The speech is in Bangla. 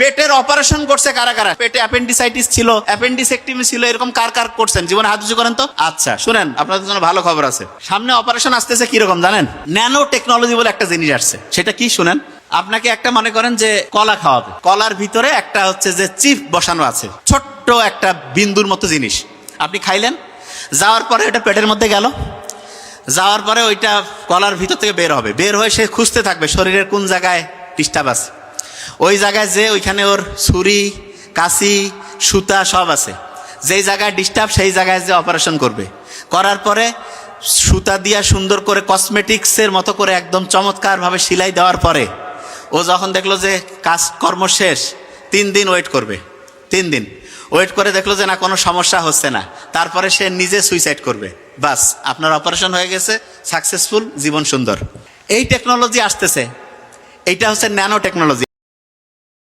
পেটের অপারেশন করছে কারা কারা? পেটে অ্যাপেন্ডিসাইটিস ছিল, অ্যাপেন্ডিসেক্টমি ছিল, এরকম কার কার করছেন? জীবনে হাত করেন তো? আচ্ছা শুনেন, আপনাদের জন্য ভালো খবর আছে। সামনে অপারেশন আসতেছে কীরকম জানেন? ন্যানো টেকনোলজি বলে একটা জিনিস আসছে। সেটা কি শুনেন? আপনাকে একটা মনে করেন যে কলা খাওয়াবে। কলার ভিতরে একটা হচ্ছে যে চিপ বসানো আছে। ছোট্ট একটা বিন্দুর মতো জিনিস। আপনি খাইলেন, যাওয়ার পরে এটা পেটের মধ্যে গেল। যাওয়ার পরে ওইটা কলার ভিতর থেকে বের হবে। বের হয়ে সে খুঁজতে থাকবে, শরীরের কোন জায়গায় ডিস্টার্ব আছে। ওই জায়গায় যে ওইখানে ওর ছুরি, কাশি, সুতা সব আছে। যেই জায়গায় ডিস্টার্ব সেই জায়গায় যে অপারেশন করবে। করার পরে সুতা দিয়া সুন্দর করে কসমেটিক্সের মতো করে একদম চমৎকারভাবে সিলাই দেওয়ার পরে ও যখন দেখল যে কাজ কর্ম শেষ, তিন দিন ওয়েট করবে। তিন দিন। ওয়েট করে দেখল যে না, কোনো সমস্যা হচ্ছে না। তারপরে সে নিজে সুইসাইড করবে। বাস, আপনার অপারেশন হয়ে গেছে সাকসেসফুল জীবন সুন্দর। এই টেকনোলজি আসতেছে। এইটা হচ্ছে ন্যানো টেকনোলজি